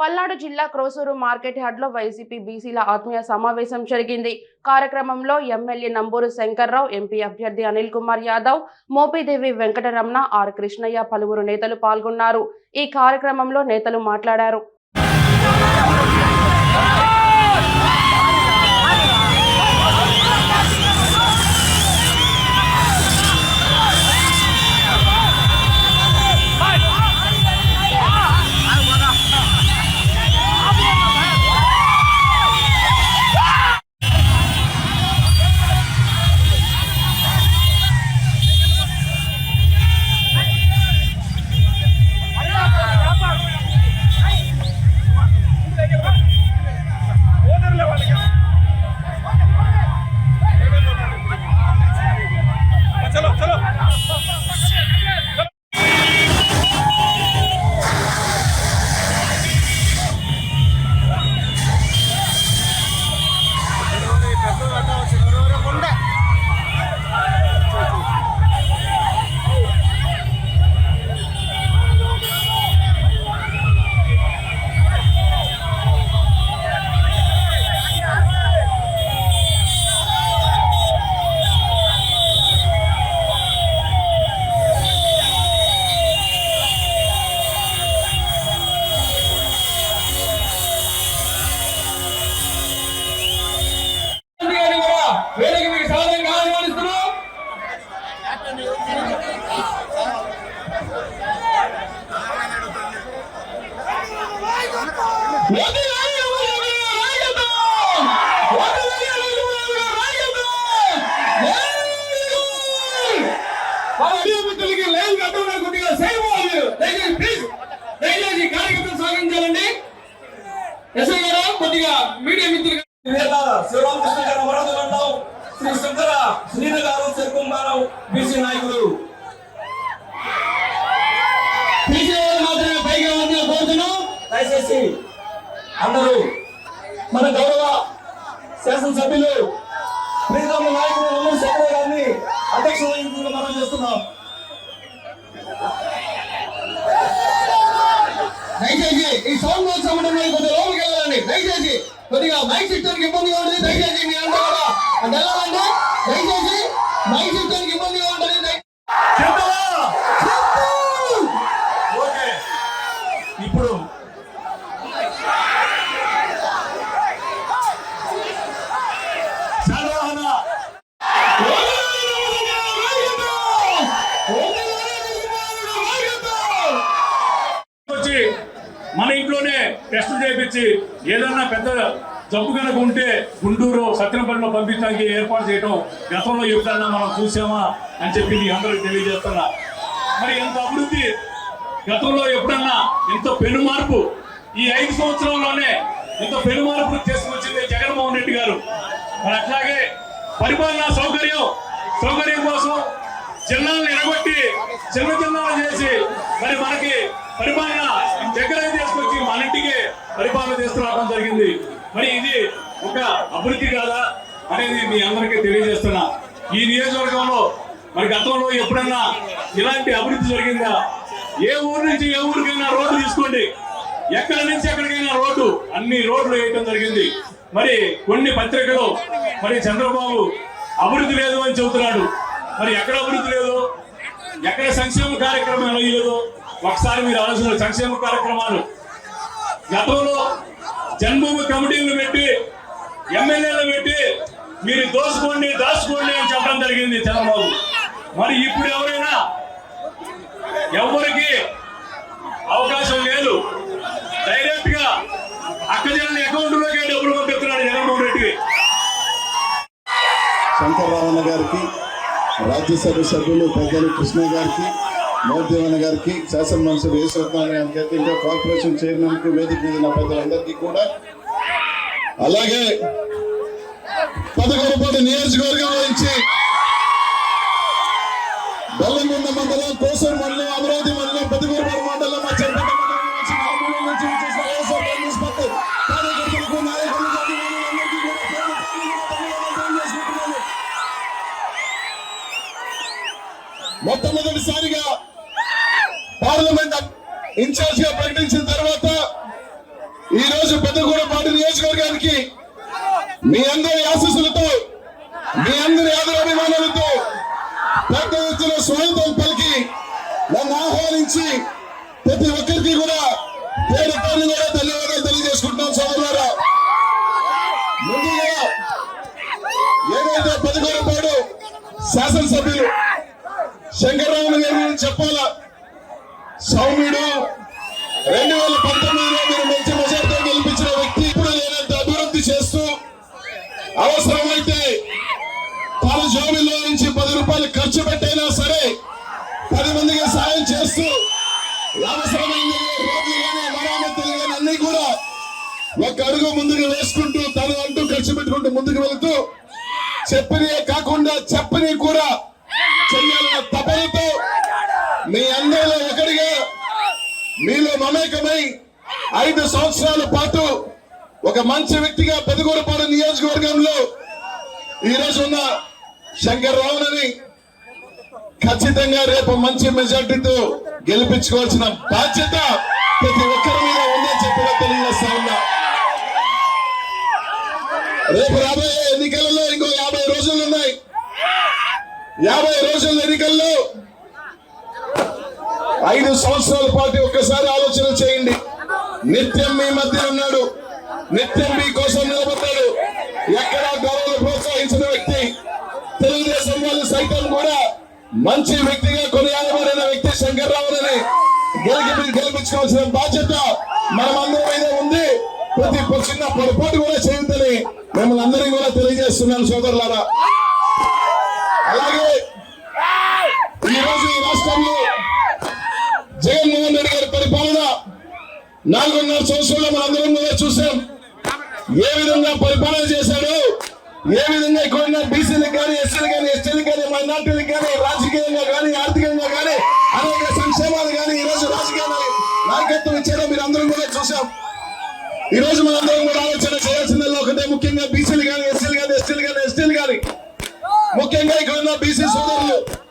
పల్నాడు జిల్లా Krosuru market yard YCP బీసీల ఆత్మీయ సమావేశం జరిగింది. కార్యక్రమంలో ఎమ్మెల్యే నంబూరు శంకర్రావు ఎంపీ అభ్యర్థి అనిల్ కుమార్ యాదవ్ మోపిదేవి వెంకటరమణ ఆర్ కృష్ణయ్య పలువురు నేతలు పాల్గొన్నారు. ఈ కార్యక్రమంలో నేతలు మాట్లాడారు. బీసీ నాయకుడు పిలిచిన మాత్రమే పైగా వచ్చిన కోరుతున్నాం. దయచేసి అందరూ మన గౌరవ శాసనసభ్యులు ప్రీతమ నాయకులు నమ్మూరు శంకర గారిని అధ్యక్ష వహించుకుని మనం చేస్తున్నాం. దయచేసి ఈ సౌండ్ బాక్స్ అమ్మడంలో కొద్దిగా లోపలికి వెళ్ళాలండి. దయచేసి కొద్దిగా మైక్ సిస్టమ్ ఇబ్బందిగా ఉంటుంది దయచేసి మీ అందరూ కూడా వెళ్ళాలండి దయచేసి మైక్ సిస్టమ్ ఇబ్బందిగా ఉంటుంది దయ- ఓకే ఇప్పుడు శాతవాహన వచ్చి మన ఇంట్లోనే టెస్టులు చేయించి ఏదన్నా పెద్ద జబ్బు కనుక ఉంటే గుంటూరు సత్యనపల్లిలో పంపించడానికి ఏర్పాటు చేయడం గతంలో ఎప్పుడన్నా మనం చూసామా అని చెప్పి మీ అందరికి తెలియజేస్తున్నా. మరి ఎంత అభివృద్ధి గతంలో ఎప్పుడన్నా ఇంత పెను మార్పు ఈ ఐదు సంవత్సరంలోనే ఇంత పెను మార్పు తీసుకొచ్చింది జగన్మోహన్ రెడ్డి గారు. మరి అట్లాగే పరిపాలనా సౌకర్యం సౌకర్యం కోసం జిల్లాలను ఎడగొట్టి చిన్న జిల్లాలు చేసి మరి మనకి పరిపాలన దగ్గర తీసుకొచ్చి మన ఇంటికి పరిపాలన తీసుకురావడం జరిగింది. మరి ఇది ఒక అభివృద్ధి కాదా అనేది మీ అందరికీ తెలియజేస్తున్నా. ఈ నియోజకవర్గంలో మరి గతంలో ఎప్పుడన్నా ఇలాంటి అభివృద్ధి జరిగిందా? ఏ ఊరు నుంచి ఏ ఊరికైనా రోడ్డు తీసుకోండి. ఎక్కడి నుంచి ఎక్కడికైనా రోడ్డు. అన్ని రోడ్లు వేయటం జరిగింది. మరి కొన్ని పత్రికలు మరి చంద్రబాబు అభివృద్ధి లేదు అని చెబుతున్నాడు. మరి ఎక్కడ అభివృద్ధి లేదు? ఎక్కడ సంక్షేమ కార్యక్రమాలు లేదు? ఒకసారి మీరు ఆలోచన సంక్షేమ కార్యక్రమాలు గతంలో జన్మభూమి కమిటీలు పెట్టి ఎమ్మెల్యేలు పెట్టి మీరు దోసుకోండి దాచుకోండి అని చెప్పడం జరిగింది చంద్రబాబు. మరి ఇప్పుడు ఎవరైనా ఎవరికి అవకాశం లేదు డైరెక్ట్గా అక్కజన అకౌంట్లోకి డబ్బులు పంపిస్తున్నాడు జగన్మోహన్ రెడ్డి. శంకరరావణ గారికి రాజ్యసభ సభ్యులు పెద్దలు కృష్ణ గారికి మోదేవన్న గారికి శాసనమంత్రి యేసరత్నారాయణ గారికి ఇంకా కార్పొరేషన్ చైర్మన్ వేదిక మీద ఉన్న పెద్దలందరికీ కూడా అలాగే పదకొండుపాటి నియోజకవర్గం నుంచి బెల్లంకొండ మండలం కోసూరు మండలం అమరావతి మండలం పెద్దగూరుపాడు మండలం మా మొట్టమొదటిసారిగా పార్లమెంట్ ఇన్ఛార్జ్గా ప్రకటించిన తర్వాత ఈ రోజు పెద్దగూడపాటి నియోజకవర్గానికి మీ అందరి ఆశీస్సులతో మీ అందరి ఆదరాభిమానాలతో పెద్ద ఎత్తున స్వాగతం పలికి నన్ను ఆహ్వానించి ప్రతి ఒక్కరికి కూడా పేరు పేరు కూడా ధన్యవాదాలు తెలియజేసుకుంటున్నాం సోదరులారా. ముందుగా ఏదైతే పెద్దగూడపాడు శాసనసభ్యులు శంకర్రావు గారు చెప్పాల చెప్పాలా? సౌమ్యుడు రెండు వేల పంతొమ్మిదిలో మీరు మంచి మెజార్టీతో గెలిపించిన వ్యక్తి ఇప్పుడు లేనంత అభివృద్ధి చేస్తూ అవసరమైతే తన జోబిలో నుంచి పది రూపాయలు ఖర్చు పెట్టైనా సరే పది మందికి సాయం చేస్తూ అవసరమైన రోడ్లు కానీ మరామతులు కానీ అన్ని కూడా ఒక అడుగు ముందుకు వేసుకుంటూ తను అంటూ ఖర్చు పెట్టుకుంటూ ముందుకు వెళుతూ చెప్పినయే కాకుండా చెప్పని కూడా చెయ్యాలన్న తపనతో మీ అందరిలో ఒకరిగా మీలో మమేకమై ఐదు సంవత్సరాల పాటు ఒక మంచి వ్యక్తిగా పెదగూరపాడు నియోజకవర్గంలో ఈ రోజు ఉన్న శంకర్ రావునని ఖచ్చితంగా రేపు మంచి మెజార్టీతో గెలిపించుకోవాల్సిన బాధ్యత ప్రతి ఒక్కరి మీద ఉందని చెప్పి తెలియజేస్తా ఉన్నా. రేపు రాబోయే ఎన్నికలలో ఇంకో యాభై రోజులు ఉన్నాయి. యాభై రోజుల ఎన్నికల్లో ఐదు సంవత్సరాల పాటు ఒక్కసారి ఆలోచన చేయండి. నిత్యం మీ మధ్య ఉన్నాడు. నిత్యం మీ కోసం నిలబడ్డాడు. ఎక్కడా గౌరవ ప్రోత్సహించిన వ్యక్తి తెలుగుదేశం వాళ్ళు సైతం కూడా మంచి వ్యక్తిగా కొనియాడబడిన వ్యక్తి శంకర్రావుని గెలిపి గెలిపించుకోవాల్సిన బాధ్యత మనమందరి మీద ఉంది. ప్రతి చిన్న పొరపాటు కూడా చేయొద్దని మిమ్మల్ని అందరికీ కూడా తెలియజేస్తున్నాను సోదరులారా. అలాగే ఈరోజు ఈ రాష్ట్రంలో జగన్మోహన్ రెడ్డి గారి పరిపాలన నాలుగున్నర సంవత్సరంలో మనందరం కూడా చూసాం. ఏ విధంగా పరిపాలన చేశాడు? ఏ విధంగా ఇక్కడ ఉన్న బీసీలకు కానీ ఎస్సీలు కానీ ఎస్టీలు కానీ మైనార్టీలకు కానీ రాజకీయంగా కానీ ఆర్థికంగా కానీ అనేక సంక్షేమాలు కానీ ఈరోజు రాజకీయ నాయకత్వం ఇచ్చారో మీరు అందరం కూడా చూసాం. ఈ రోజు మనందరం కూడా ఆలోచన చేయాల్సిందల్లా ఒకటే ముఖ్యంగా బీసీలు కానీ ఎస్సీలు కానీ ఎస్టీలు కానీ ఎస్టీలు కానీ ముఖ్యంగా ఇక్కడ ఉన్న బీసీ సోదరులు.